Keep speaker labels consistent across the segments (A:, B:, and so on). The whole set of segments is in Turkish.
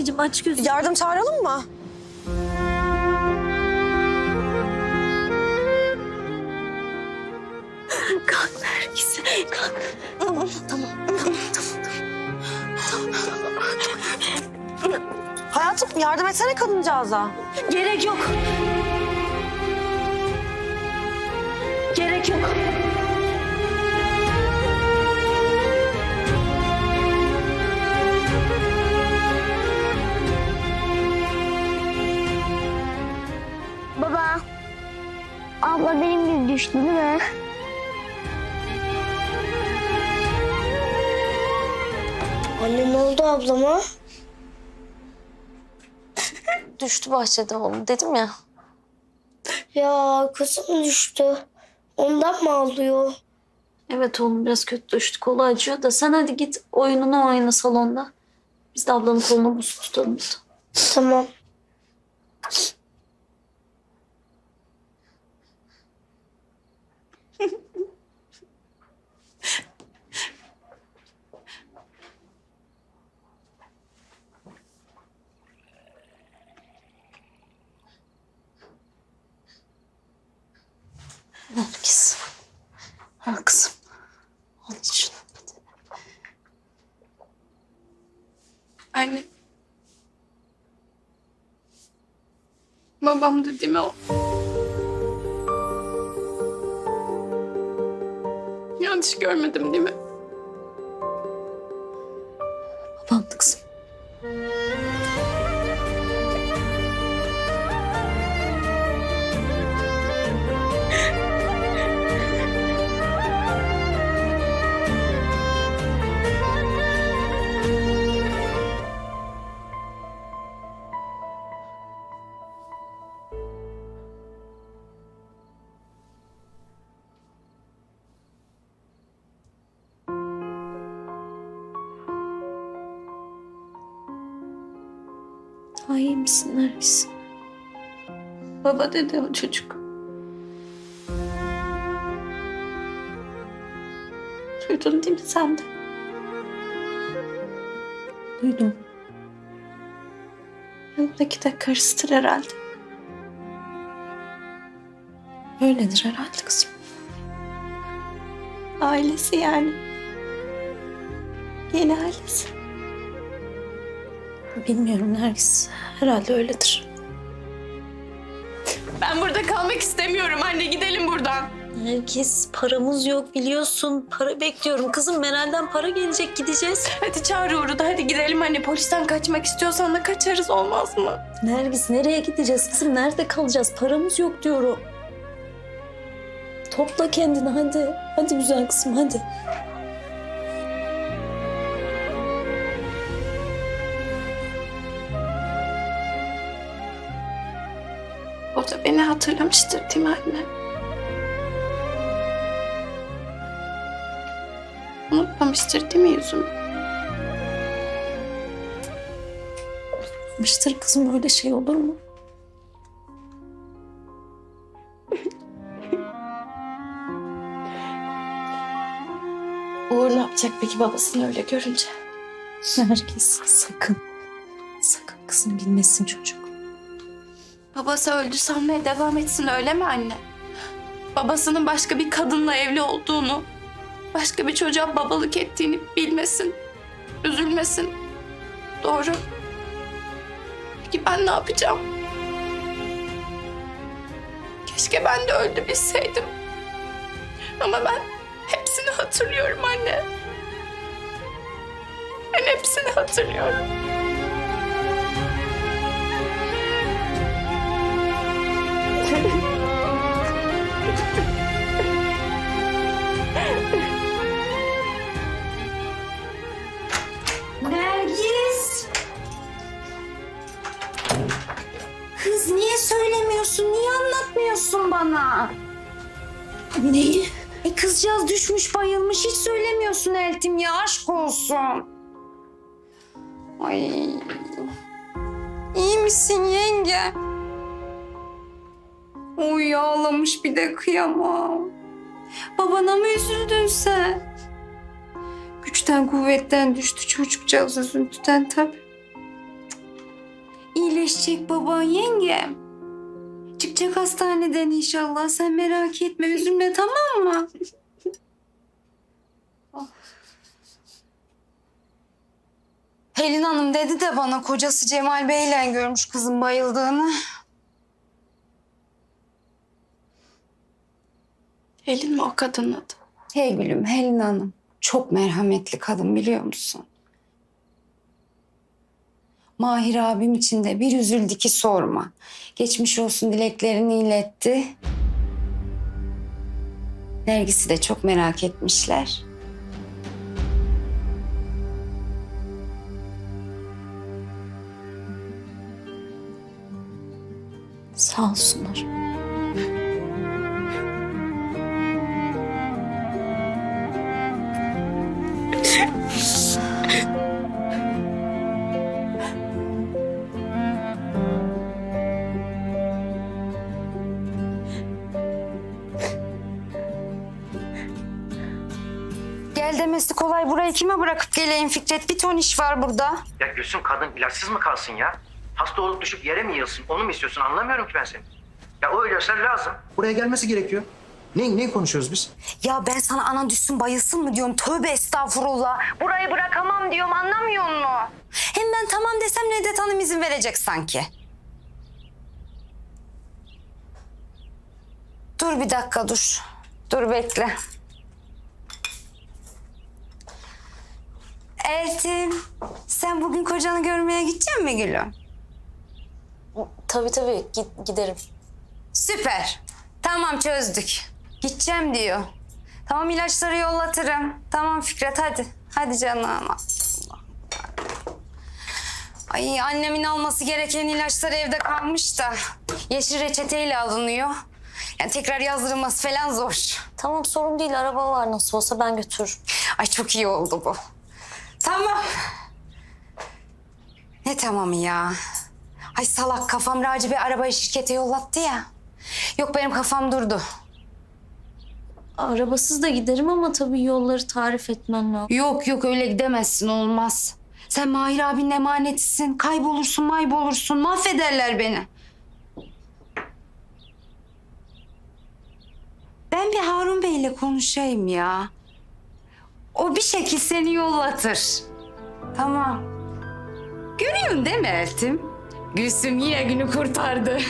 A: Anneciğim aç gözünü.
B: Yardım çağıralım mı?
A: Kalk Nergis. Kalk. Tamam tamam tamam tamam.
B: Hayatım yardım etsene kadıncağıza.
A: Gerek yok. Gerek yok.
C: Abla benim gibi düştü değil mi? Anne ne oldu ablama?
A: Düştü bahçede oğlum dedim ya.
C: Ya kızım düştü. Ondan mı ağlıyor?
A: Evet oğlum biraz kötü düştü. Kolu acıyor da sen hadi git oyununu oyna salonda. Biz de ablanın kolunu buz tutalım.
C: Tamam.
A: Nergis. Ha kızım. Al şunu.
D: Anne. Babam dediğim o. Yanlış görmedim değil mi? Baba dedi o çocuk. Duydun değil mi sen de?
A: Duydum.
D: Yanındaki de karısıdır herhalde.
A: Öyledir herhalde kızım.
D: Ailesi yani. Yeni ailesi.
A: Bilmiyorum Nergis. Herhalde öyledir.
D: Ben burada kalmak istemiyorum anne gidelim buradan.
A: Nergis paramız yok biliyorsun. Para bekliyorum. Kızım Meral'den para gelecek gideceğiz.
D: Hadi çağır Uğur'u da hadi gidelim anne. Polisten kaçmak istiyorsan da kaçarız olmaz mı?
A: Nergis nereye gideceğiz kızım? Nerede kalacağız? Paramız yok diyorum. Topla kendini hadi. Hadi güzel kızım hadi.
D: Hatırlamıştır değil mi anne? Unutmamıştır değil mi yüzümü?
A: Mıştır kızım öyle şey olur mu?
D: Uğur ne yapacak peki babasını öyle görünce?
A: Nergis sakın. Sakın kızım bilmesin çocuk.
D: Babası öldü sanmaya devam etsin öyle mi anne? Babasının başka bir kadınla evli olduğunu, başka bir çocuğa babalık ettiğini bilmesin, üzülmesin. Doğru. Peki ben ne yapacağım? Keşke ben de öldü bilseydim. Ama ben hepsini hatırlıyorum anne. Ben hepsini hatırlıyorum.
A: Neyi?
E: E kızcağız düşmüş bayılmış hiç söylemiyorsun Eltim ya aşk olsun. Ay. İyi misin yenge? Oy ağlamış bir de kıyamam. Babana mı üzüldün sen? Güçten kuvvetten düştü çocukcağız üzüntüden tabii. İyileşecek baban yengem. Çıkacak hastaneden inşallah. Sen merak etme üzülme tamam mı? Pelin Hanım dedi de bana kocası Cemal Bey'le görmüş kızın bayıldığını.
D: Helin mi o kadının adı?
E: Hey gülüm Helin Hanım. Çok merhametli kadın biliyor musun? Mahir abim için de bir üzüldü ki sorma. Geçmiş olsun dileklerini iletti. Nergis'i de çok merak etmişler.
A: Sağ olsunlar.
E: Bırakıp geleyim Fikret? Bir ton iş var burada.
F: Ya Gülsüm kadın ilaçsız mı kalsın ya? Hasta olup düşüp yere mi yılsın? Onu mu istiyorsun? Anlamıyorum ki ben seni. Ya o ilaçlar lazım. Buraya gelmesi gerekiyor. Ne, ne konuşuyoruz biz?
E: Ya ben sana anan düşsün bayılsın mı diyorum. Tövbe estağfurullah. Burayı bırakamam diyorum anlamıyor musun? Hem ben tamam desem Nedet Hanım izin verecek sanki. Dur bir dakika dur. Dur bekle. Eltim, sen bugün kocanı görmeye gidecek mi gülüm?
A: Tabii tabii git, giderim.
E: Süper. Tamam çözdük. Gideceğim diyor. Tamam ilaçları yollatırım. Tamam Fikret hadi. Hadi canım. Ay annemin alması gereken ilaçlar evde kalmış da. Yeşil reçeteyle alınıyor. Yani tekrar yazdırılması falan zor.
A: Tamam sorun değil araba var nasıl olsa ben götürürüm.
E: Ay çok iyi oldu bu. Tamam. Ne tamamı ya? Ay salak kafam Raci Bey arabayı şirkete yollattı ya. Yok benim kafam durdu.
A: Arabasız da giderim ama tabii yolları tarif etmen lazım.
E: Yok yok öyle gidemezsin olmaz. Sen Mahir abinin emanetisin. Kaybolursun maybolursun mahvederler beni. Ben bir Harun Bey'le konuşayım ya. O bir şekil seni yollatır. Tamam. Görüyorsun değil mi Eltim? Gülsüm yine günü kurtardı.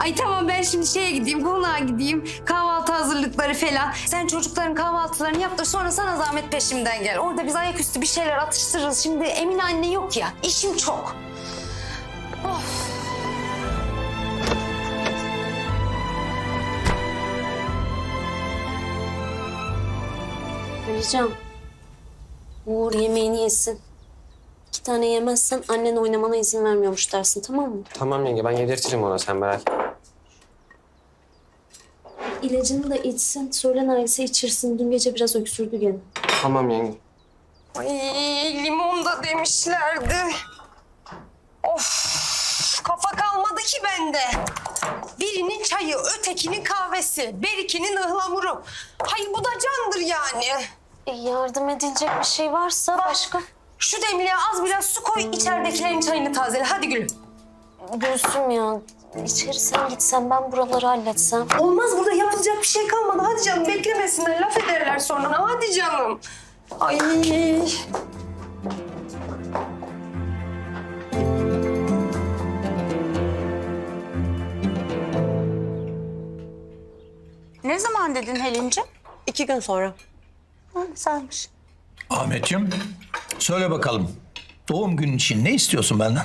E: Ay tamam ben şimdi şeye gideyim, konağa gideyim. Kahvaltı hazırlıkları falan. Sen çocukların kahvaltılarını yap da sonra sana zahmet peşimden gel. Orada biz ayaküstü bir şeyler atıştırırız. Şimdi Emine anne yok ya, işim çok.
A: Alican. Uğur yemeğini yesin. İki tane yemezsen annen oynamana izin vermiyormuş dersin tamam mı?
G: Tamam yenge ben yedirtirim ona sen merak etme.
A: İlacını da içsin. Söyle Nergis'e içirsin. Dün gece biraz öksürdü gene.
G: Tamam yenge.
E: Ay limon da demişlerdi. Of kafa kalmadı ki bende. Birinin çayı, ötekinin kahvesi, berikinin ıhlamuru. Hay bu da candır yani.
A: E, yardım edilecek bir şey varsa başka.
E: Şu demliğe az biraz su koy, içeridekilerin çayını tazele. Hadi gülüm.
A: Gülsüm ya. İçeri sen gitsen ben buraları halletsem.
E: Olmaz burada yapılacak bir şey kalmadı. Hadi canım beklemesinler, laf ederler sonra. Hadi canım. Ay.
B: Ne zaman dedin Helin'ciğim? İki gün sonra. Ha, güzelmiş.
H: Ahmetciğim, söyle bakalım. Doğum günün için ne istiyorsun benden?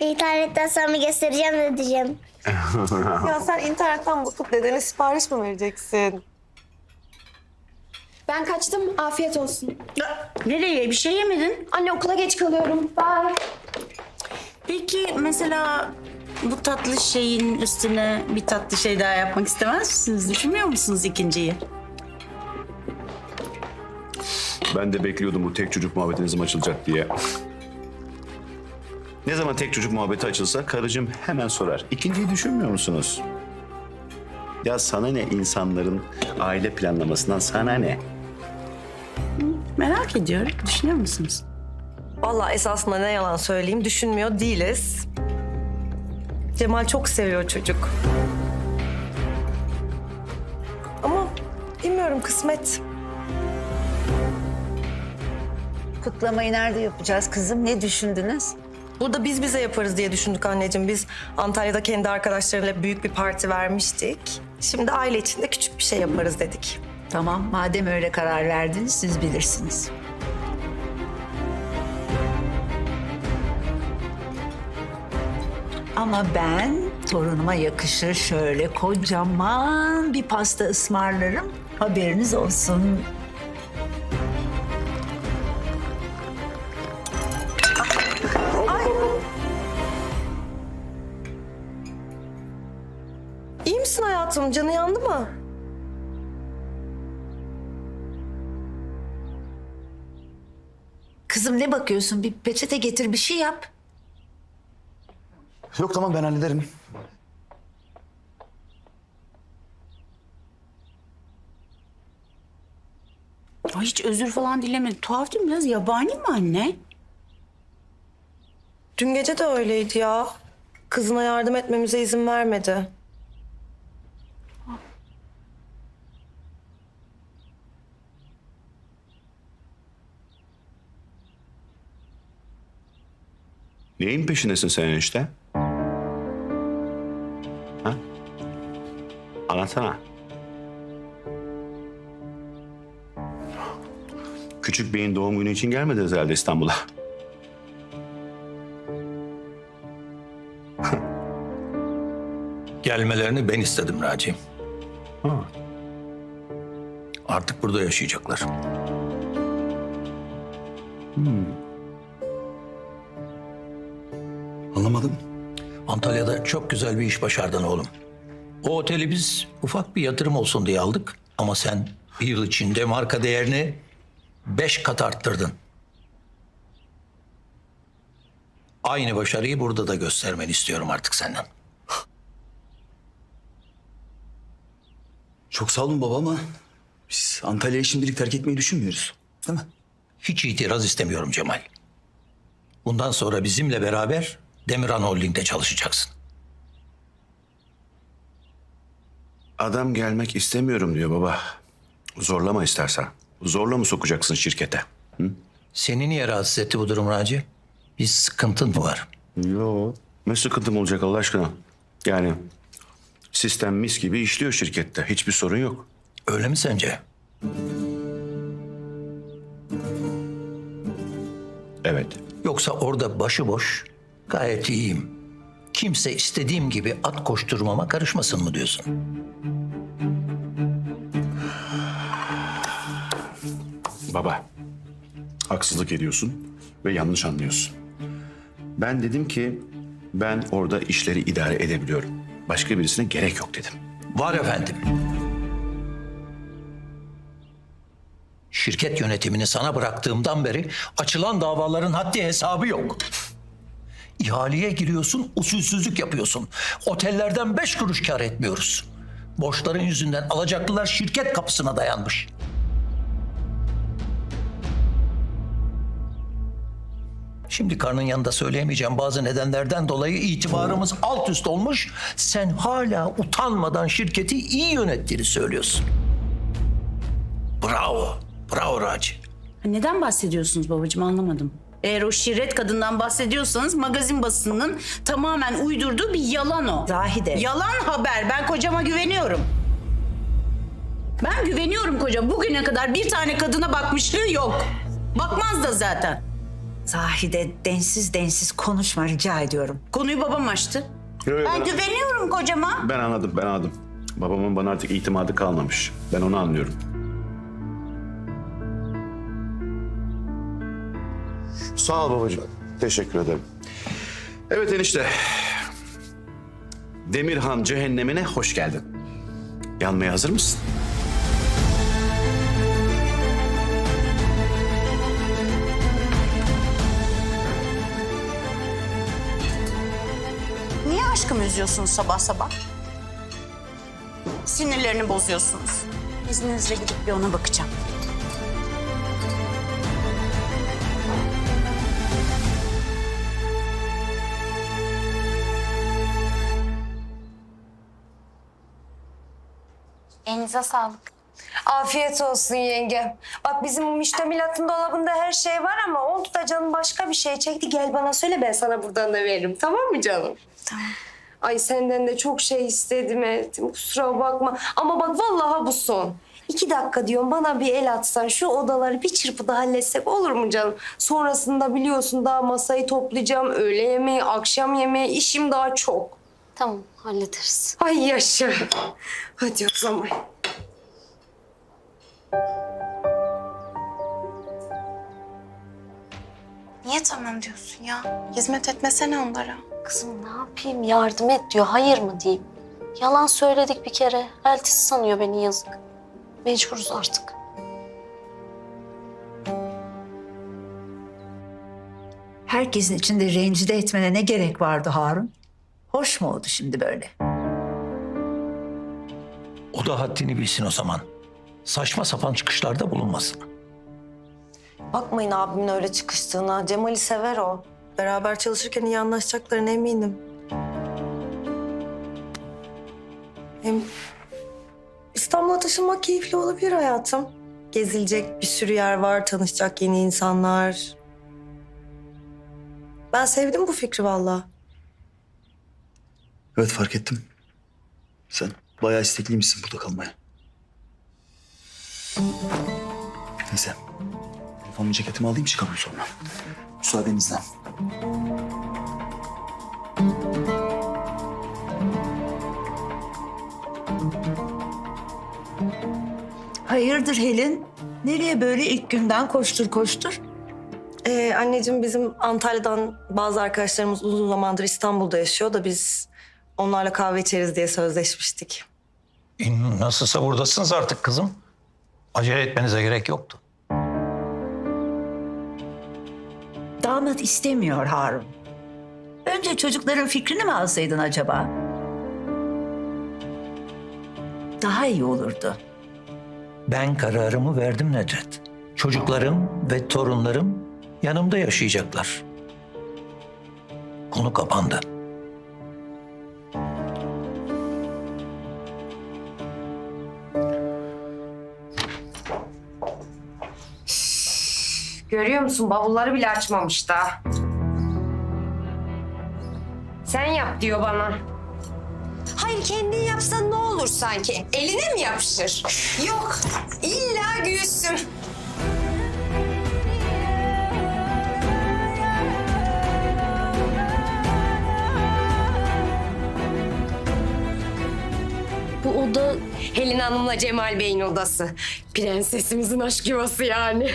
C: İnternetten sana göstereceğim ne diyeceğim.
B: Ya sen internetten bakıp dedene sipariş mi vereceksin?
I: Ben kaçtım. Afiyet olsun.
J: Nereye? Bir şey yemedin.
I: Anne okula geç kalıyorum. Bye.
J: Peki mesela bu tatlı şeyin üstüne bir tatlı şey daha yapmak istemez misiniz? Düşünmüyor musunuz ikinciyi?
K: Ben de bekliyordum bu tek çocuk muhabbeti ne zaman açılacak diye. Ne zaman tek çocuk muhabbeti açılsa karıcığım hemen sorar. İkinciyi düşünmüyor musunuz? Ya sana ne insanların aile planlamasından sana ne?
J: Merak ediyorum. Düşünüyor musunuz?
L: Vallahi esasında ne yalan söyleyeyim düşünmüyor değiliz. Cemal çok seviyor çocuk. Ama bilmiyorum kısmet.
M: Kutlamayı nerede yapacağız kızım? Ne düşündünüz?
L: Burada biz bize yaparız diye düşündük anneciğim. Biz Antalya'da kendi arkadaşlarıyla büyük bir parti vermiştik. Şimdi aile içinde küçük bir şey yaparız dedik.
M: Tamam, madem öyle karar verdiniz siz bilirsiniz. Ama ben torunuma yakışır şöyle kocaman bir pasta ısmarlarım. Haberiniz olsun.
L: İyi misin hayatım? Canı yandı mı?
M: Kızım ne bakıyorsun? Bir peçete getir bir şey yap.
K: Yok tamam ben hallederim.
J: Ay hiç özür falan dilemedi. Tuhaf değil mi? Biraz yabani mi anne?
L: Dün gece de öyleydi ya. Kızına yardım etmemize izin vermedi.
K: Neyin peşindesin sen enişte? Ha? Anlatsana. Küçük beyin doğum günü için gelmediniz herhalde İstanbul'a.
H: Gelmelerini ben istedim Raci'm. Artık burada yaşayacaklar.
K: Anlamadım.
H: Antalya'da çok güzel bir iş başardın oğlum. O oteli biz ufak bir yatırım olsun diye aldık. Ama sen bir yıl içinde marka değerini beş kat arttırdın. Aynı başarıyı burada da göstermeni istiyorum artık senden.
N: Çok sağ olun baba ama biz Antalya'yı şimdilik terk etmeyi düşünmüyoruz. Değil mi?
H: Hiç itiraz istemiyorum Cemal. Bundan sonra bizimle beraber Demirhan Holding'de çalışacaksın.
K: Adam gelmek istemiyorum diyor baba. Zorlama istersen. Zorla mı sokacaksın şirkete?
H: Seni niye rahatsız etti bu durum Raci? Bir sıkıntın mı var?
K: Yo. Ne sıkıntım olacak Allah aşkına? Yani sistem mis gibi işliyor şirkette. Hiçbir sorun yok.
H: Öyle mi sence?
K: Evet.
H: Yoksa orada başıboş gayet iyiyim. Kimse istediğim gibi at koşturmama karışmasın mı diyorsun?
K: Baba, haksızlık ediyorsun ve yanlış anlıyorsun. Ben dedim ki ben orada işleri idare edebiliyorum. Başka birisine gerek yok dedim.
H: Var efendim. Şirket yönetimini sana bıraktığımdan beri açılan davaların haddi hesabı yok. İhaleye giriyorsun, usulsüzlük yapıyorsun. Otellerden beş kuruş kar etmiyoruz. Borçların yüzünden alacaklılar şirket kapısına dayanmış. Şimdi karnın yanında söyleyemeyeceğim bazı nedenlerden dolayı itibarımız alt üst olmuş. Sen hala utanmadan şirketi iyi yönettiğini söylüyorsun. Bravo, bravo Raci.
J: Neden bahsediyorsunuz babacığım anlamadım. Eğer o şirret kadından bahsediyorsanız magazin basınının tamamen uydurduğu bir yalan o.
M: Zahide.
J: Yalan haber. Ben kocama güveniyorum. Ben güveniyorum kocam. Bugüne kadar bir tane kadına bakmışlığı yok. Bakmaz da zaten.
M: Zahide densiz densiz konuşma rica ediyorum.
J: Konuyu babam açtı.
K: Yo, yo,
J: Ben
K: ben,
J: güveniyorum kocama.
K: ben anladım, ben anladım. Babamın bana artık itimadı kalmamış. Ben onu anlıyorum. Sağ ol babacığım. Teşekkür ederim. Evet enişte. Demirhan cehennemine hoş geldin. Yanmaya hazır mısın?
B: üzüyorsunuz sabah sabah? Sinirlerini bozuyorsunuz. İzninizle gidip bir ona bakacağım.
D: Elinize sağlık.
E: Afiyet olsun yengem. Bak bizim müştemilatın dolabında her şey var ama oldu da canım başka bir şey çekti. Gel bana söyle ben sana buradan da veririm. Tamam mı canım? Tamam. Ay senden de çok şey istedim ettim. Kusura bakma. Ama bak vallahi bu son. İki dakika diyorum bana bir el atsan şu odaları bir çırpıda halletsek olur mu canım? Sonrasında biliyorsun daha masayı toplayacağım. Öğle yemeği, akşam yemeği işim daha çok.
A: Tamam hallederiz.
E: Ay yaşa. Hadi o zaman.
D: Niye tamam diyorsun ya? Hizmet etmesene onlara.
A: Kızım ne yapayım yardım et diyor. Hayır mı diyeyim? Yalan söyledik bir kere. Eltisi sanıyor beni yazık. Mecburuz artık.
M: Herkesin içinde rencide etmene ne gerek vardı Harun? Hoş mu oldu şimdi böyle?
H: O da haddini bilsin o zaman. Saçma sapan çıkışlarda bulunmasın.
L: Bakmayın abimin öyle çıkıştığına. Cemal'i sever o. Beraber çalışırken iyi anlaşacaklarına eminim. Hem İstanbul'a taşınmak keyifli olabilir hayatım. Gezilecek bir sürü yer var, tanışacak yeni insanlar. Ben sevdim bu fikri vallahi.
N: Evet fark ettim. Sen bayağı istekliymişsin burada kalmaya. Neyse. Telefonumun ceketimi alayım çıkalım sonra. Müsaadenizle.
M: Hayırdır Helin? Nereye böyle ilk günden koştur koştur?
L: Ee, anneciğim bizim Antalya'dan bazı arkadaşlarımız uzun zamandır İstanbul'da yaşıyor da biz onlarla kahve içeriz diye sözleşmiştik.
H: E, Nasılsa buradasınız artık kızım. Acele etmenize gerek yoktu.
M: Damat istemiyor Harun. Önce çocukların fikrini mi alsaydın acaba? Daha iyi olurdu.
H: Ben kararımı verdim Nedret. Çocuklarım ve torunlarım yanımda yaşayacaklar. Konu kapandı.
E: Görüyor musun? Bavulları bile açmamış da. Sen yap diyor bana. Hayır kendin yapsan ne olur sanki? Eline mi yapışır? Yok. İlla gülsün.
A: Bu oda
E: Helin Hanım'la Cemal Bey'in odası. Prensesimizin aşk yuvası yani.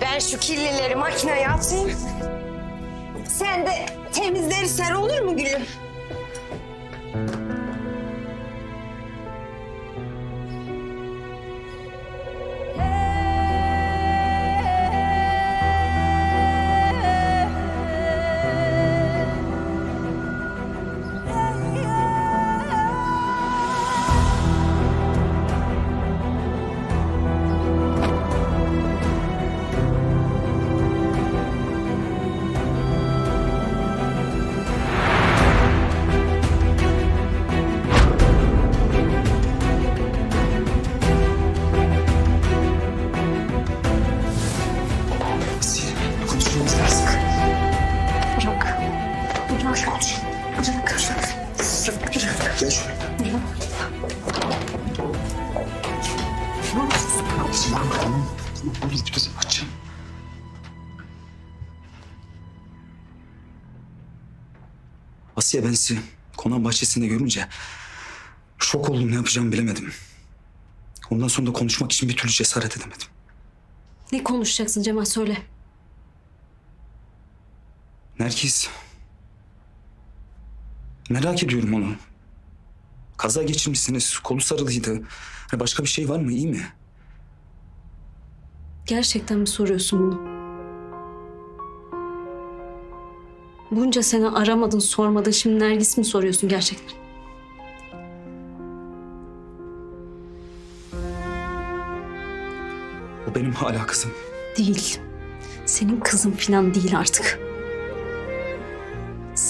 E: Ben şu kirlileri makineye atayım. Sen de temizleri ser olur mu gülüm?
N: Konuşmamız lazım. Gel şöyle. Tamam, tamam. Tamam, kızım, açacağım. Asiye ben sizi konağın bahçesinde görünce şok oldum ne yapacağımı bilemedim. Ondan sonra da konuşmak için bir türlü cesaret edemedim.
A: ne konuşacaksın Cemal söyle.
N: Nergis. Merak ediyorum onu. Kaza geçirmişsiniz. Kolu sarılıydı. Hani başka bir şey var mı? İyi mi?
A: Gerçekten mi soruyorsun bunu? Bunca sene aramadın, sormadın. Şimdi Nergis mi soruyorsun gerçekten?
N: O benim hala kızım.
A: Değil. Senin kızın falan değil artık.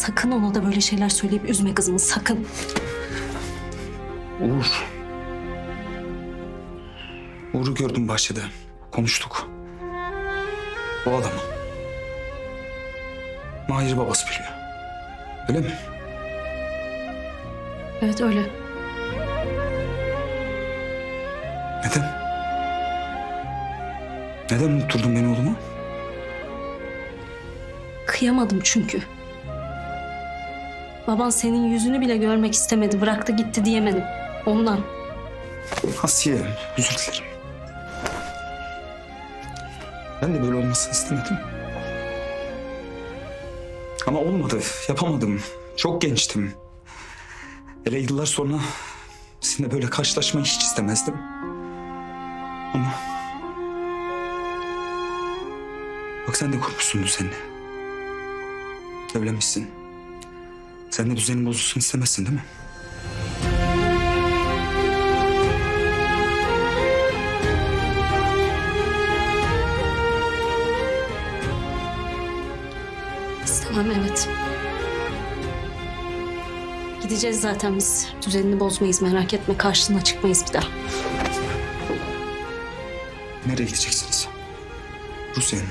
A: Sakın ona da böyle şeyler söyleyip üzme kızımı sakın.
N: Uğur. Uğur'u gördüm bahçede. Konuştuk. O adamı. Mahir babası biliyor. Öyle mi?
A: Evet öyle.
N: Neden? Neden unutturdun beni oğluma?
A: Kıyamadım çünkü. Baban senin yüzünü bile görmek istemedi. Bıraktı gitti diyemedim. Ondan.
N: Asiye, özür dilerim. Ben de böyle olmasını istemedim. Ama olmadı, yapamadım. Çok gençtim. Hele yıllar sonra sizinle böyle karşılaşmayı hiç istemezdim. Ama... Bak sen de kurmuşsun düzenini. Evlenmişsin. Sen de düzenin bozulsun istemezsin değil mi?
A: İstemem evet. Gideceğiz zaten biz. Düzenini bozmayız merak etme. Karşına çıkmayız bir daha.
N: Nereye gideceksiniz? Rusya'ya mı?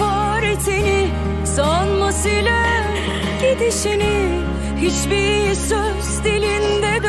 O: ödemez kefaretini Sanma siler gidişini Hiçbir söz dilinde